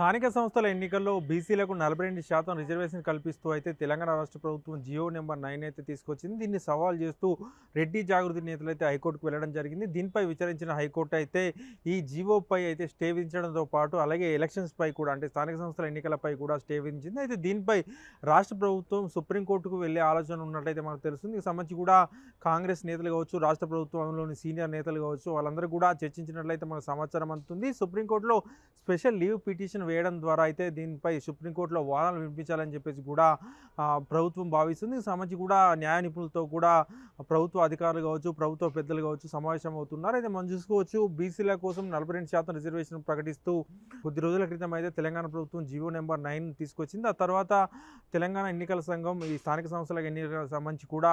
స్థానిక సంస్థల ఎన్నికల్లో బీసీలకు నలభై రెండు శాతం రిజర్వేషన్ కల్పిస్తూ అయితే తెలంగాణ రాష్ట్ర ప్రభుత్వం జియో నెంబర్ నైన్ అయితే తీసుకొచ్చింది. దీన్ని సవాల్ చేస్తూ రెడ్డి జాగృతి నేతలు అయితే హైకోర్టుకు వెళ్ళడం జరిగింది. దీనిపై విచారించిన హైకోర్టు అయితే ఈ జియోపై అయితే స్టే విధించడంతో పాటు అలాగే ఎలక్షన్స్ పై కూడా అంటే స్థానిక సంస్థల ఎన్నికలపై కూడా స్టే విధించింది. అయితే దీనిపై రాష్ట్ర ప్రభుత్వం సుప్రీంకోర్టుకు వెళ్ళే ఆలోచన ఉన్నట్లయితే మనకు తెలుస్తుంది. దీనికి సంబంధించి కూడా కాంగ్రెస్ నేతలు కావచ్చు రాష్ట్ర ప్రభుత్వంలోని సీనియర్ నేతలు కావచ్చు వాళ్ళందరూ కూడా చర్చించినట్లయితే మనకు సమాచారం అందుతుంది. సుప్రీంకోర్టులో స్పెషల్ లీవ్ పిటిషన్ వేయడం ద్వారా అయితే దీనిపై సుప్రీంకోర్టులో వాదనలు వినిపించాలని చెప్పేసి కూడా ప్రభుత్వం భావిస్తుంది. సంబంధించి కూడా న్యాయ నిపుణులతో కూడా ప్రభుత్వ అధికారులు కావచ్చు ప్రభుత్వ పెద్దలు కావచ్చు సమావేశం అవుతున్నారు. అయితే మనం చూసుకోవచ్చు బీసీల కోసం నలభై రెండు శాతం రిజర్వేషన్ ప్రకటిస్తూ కొద్ది రోజుల క్రితం అయితే తెలంగాణ ప్రభుత్వం జీవో నెంబర్ నైన్ తీసుకొచ్చింది. ఆ తర్వాత తెలంగాణ ఎన్నికల సంఘం ఈ స్థానిక సంస్థల ఎన్నికలకు సంబంధించి కూడా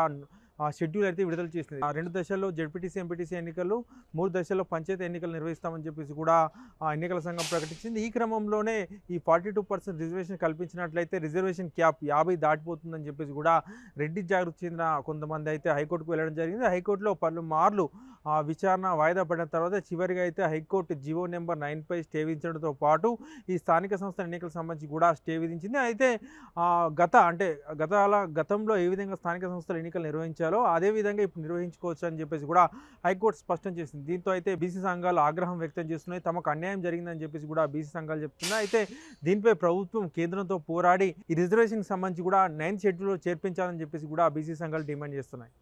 ఆ షెడ్యూల్ అయితే విడుదల చేసింది. ఆ రెండు దశల్లో జడ్పీటీసీ ఎంపీటీసీ ఎన్నికలు మూడు దశల్లో పంచాయతీ ఎన్నికలు నిర్వహిస్తామని చెప్పేసి కూడా ఆ ఎన్నికల సంఘం ప్రకటించింది. ఈ క్రమంలోనే ఈ ఫార్టీ టూ పర్సెంట్ రిజర్వేషన్ కల్పించినట్లయితే రిజర్వేషన్ క్యాప్ యాభై దాటిపోతుందని చెప్పేసి కూడా రెడ్డి జాగృతి చెందిన కొంతమంది అయితే హైకోర్టుకు వెళ్ళడం జరిగింది. హైకోర్టులో పలు మార్లు ఆ విచారణ వాయిదా పడిన తర్వాత చివరిగా అయితే హైకోర్టు జివో నెంబర్ నైన్పై స్టే విధించడంతో పాటు ఈ స్థానిక సంస్థల ఎన్నికలకు సంబంధించి కూడా స్టే విధించింది. అయితే గత అంటే గతాల గతంలో ఏ విధంగా స్థానిక సంస్థల ఎన్నికలు నిర్వహించారు నిర్వహించాలో అదే విధంగా ఇప్పుడు నిర్వహించుకోవచ్చు అని చెప్పేసి కూడా హైకోర్టు స్పష్టం చేసింది. దీంతో అయితే బీసీ సంఘాలు ఆగ్రహం వ్యక్తం చేస్తున్నాయి. తమకు అన్యాయం జరిగిందని చెప్పేసి కూడా బీసీ సంఘాలు చెప్తున్నాయి. అయితే దీనిపై ప్రభుత్వం కేంద్రంతో పోరాడి ఈ రిజర్వేషన్కి సంబంధించి కూడా నైన్త్ షెడ్యూల్లో చేర్పించాలని చెప్పేసి కూడా బీసీ సంఘాలు డిమాండ్ చేస్తున్నాయి.